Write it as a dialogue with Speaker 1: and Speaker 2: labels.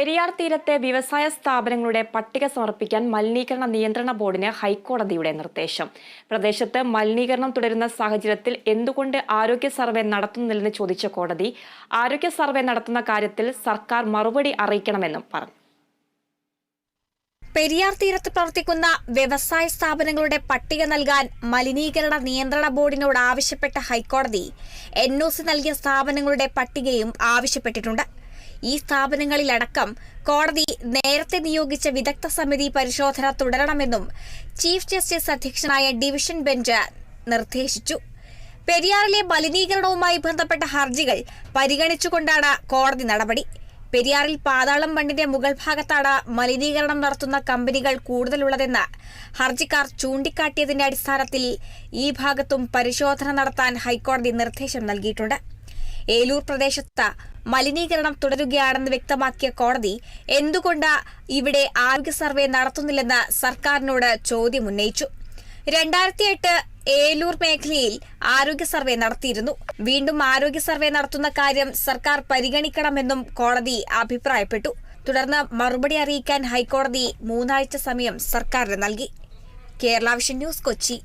Speaker 1: പെരിയാർ തീരത്തെ വ്യവസായ സ്ഥാപനങ്ങളുടെ പട്ടിക സമർപ്പിക്കാൻ മലിനീകരണ നിയന്ത്രണ ബോർഡിന് ഹൈക്കോടതിയുടെ നിർദ്ദേശം. പ്രദേശത്ത് മലിനീകരണം തുടരുന്ന സാഹചര്യത്തിൽ എന്തുകൊണ്ട് ആരോഗ്യ സർവേ നടത്തുന്നില്ലെന്ന് ചോദിച്ച കോടതി ആരോഗ്യ സർവേ നടത്തുന്ന കാര്യത്തിൽ സർക്കാർ മറുപടി അറിയിക്കണമെന്നും പറഞ്ഞു.
Speaker 2: പെരിയാർ തീരത്ത് പ്രവർത്തിക്കുന്ന വ്യവസായ സ്ഥാപനങ്ങളുടെ പട്ടിക നൽകാൻ മലിനീകരണ നിയന്ത്രണ ബോർഡിനോട് ആവശ്യപ്പെട്ട ഹൈക്കോടതി എൻഒസി നൽകിയ സ്ഥാപനങ്ങളുടെ പട്ടികയും ആവശ്യപ്പെട്ടിട്ടുണ്ട്. ഈ സ്ഥാപനങ്ങളിലടക്കം കോടതി നേരത്തെ നിയോഗിച്ച വിദഗ്ധ സമിതി പരിശോധന തുടരണമെന്നും ചീഫ് ജസ്റ്റിസ് അധ്യക്ഷനായ ഡിവിഷൻ ബെഞ്ച് നിർദ്ദേശിച്ചു. പെരിയാറിലെ മലിനീകരണവുമായി ബന്ധപ്പെട്ട ഹർജികൾ പരിഗണിച്ചുകൊണ്ടാണ് കോടതി നടപടി. പെരിയാറിൽ പാതാളം ബണ്ടിന്റെ മുകൾ ഭാഗത്താണ് മലിനീകരണം നടത്തുന്ന കമ്പനികൾ കൂടുതലുള്ളതെന്ന് ഹർജിക്കാർ ചൂണ്ടിക്കാട്ടിയതിന്റെ അടിസ്ഥാനത്തിൽ ഈ ഭാഗത്തും പരിശോധന നടത്താൻ ഹൈക്കോടതി നിർദ്ദേശം നൽകിയിട്ടുണ്ട്. ഏലൂർ പ്രദേശത്ത് മലിനീകരണം തുടരുകയാണെന്ന് വ്യക്തമാക്കിയ കോടതി എന്തുകൊണ്ട് ഇവിടെ ആരോഗ്യ സർവേ നടത്തുന്നില്ലെന്ന് സർക്കാരിനോട് ചോദ്യം ഉന്നയിച്ചു. രണ്ടായിരത്തി എട്ട് ഏലൂർ മേഖലയിൽ ആരോഗ്യ സർവേ നടത്തിയിരുന്നു. വീണ്ടും ആരോഗ്യ സർവേ നടത്തുന്ന കാര്യം സർക്കാർ പരിഗണിക്കണമെന്നും കോടതി അഭിപ്രായപ്പെട്ടു. തുടർന്ന് മറുപടി അറിയിക്കാൻ ഹൈക്കോടതി മൂന്നാഴ്ച സമയം സർക്കാരിന് നൽകി. Kerala vision news Kochi.